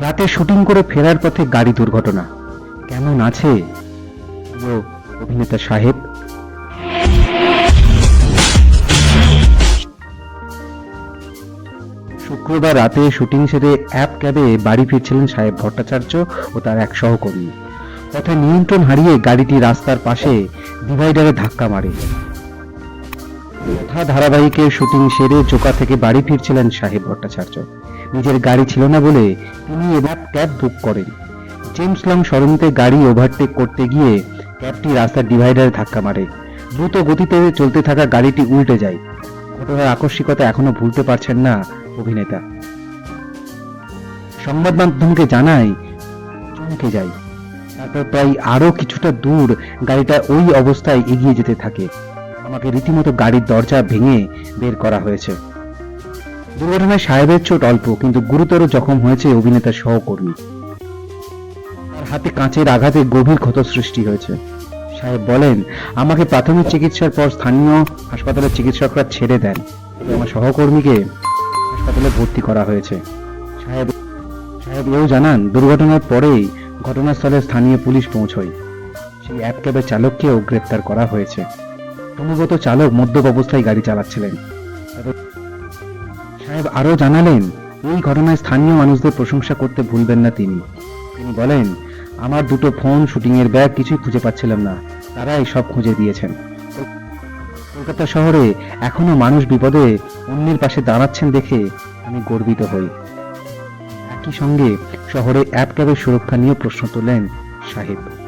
রাতে শুটিং করে ফেরার পথে গাড়ি দুর্ঘটনা। কেমন আছে? অভিনেতা সাহেব। শুক্রবার রাতে শুটিং সেরে অ্যাপ ক্যাবে বাড়ি ফিরছিলেন সাহেব ভট্টাচার্য ও তার এক সহকর্মী। পথে নিয়ন্ত্রণ হারিয়ে গাড়িটি রাস্তার পাশে ডিভাইডারে ধাক্কা মারে। যথা ধারাবাহিকে শুটিং সেরে চোকা থেকে বাড়ি ফিরছিলেন সাহেব ভট্টাচার্য। নিজের গাড়ি ছিল না বলে তিনি এবার ক্যাব বুক করেন। জেমস লং সরণিতে গাড়ি ওভারটেক করতে গিয়ে ক্যাবটি রাস্তার ডিভাইডারে ধাক্কা মারে। দ্রুত গতিতে চলতে থাকা গাড়িটি উল্টে যায়। ঘটনার আকস্মিকতা এখনও ভুলতে পারছেন না অভিনেতা। সংবাদ মাধ্যমকে জানায়, চমকে যায়। তারপর প্রায় আরও কিছুটা দূর গাড়িটা ওই অবস্থায় এগিয়ে যেতে থাকে। আমাকে রীতিমতো গাড়ির দরজা ভেঙে বের করা হয়েছে। দুর্ঘটনায় সাহেবের চোট অল্প, কিন্তু গুরুতর জখম হয়েছে অভিনেতার সহকর্মী। তার হাতে কাঁচের আঘাতে গভীর ক্ষত সৃষ্টি হয়েছে। সাহেব বলেন, আমাকে প্রাথমিক চিকিৎসার পর স্থানীয় হাসপাতালের চিকিৎসকরা ছেড়ে দেন আমার সহকর্মীকে হাসপাতালে ভর্তি করা হয়েছে। সাহেব সাহেব এও জানান, দুর্ঘটনার পরেই ঘটনাস্থলে স্থানীয় পুলিশ পৌঁছয়। সেই অ্যাপ ক্যাবের চালককেও গ্রেপ্তার করা হয়েছে। ক্রমাগত চালক মদ্যপ অবস্থায় গাড়ি চালাচ্ছিলেন। সাহেব আরও জানালেন, এই ঘটনায় স্থানীয় মানুষদের প্রশংসা করতে ভুলবেন না তিনি। তিনি বলেন, আমার দুটো ফোন, শুটিংয়ের ব্যাগ কিছুই খুঁজে পাচ্ছিলাম না। তারাই সব খুঁজে দিয়েছেন। কলকাতা শহরে এখনও মানুষ বিপদে অন্যের পাশে দাঁড়াচ্ছেন দেখে আমি গর্বিত হই। একই সঙ্গে শহরে অ্যাপ ক্যাবের সুরক্ষা নিয়ে প্রশ্ন তোলেন সাহেব।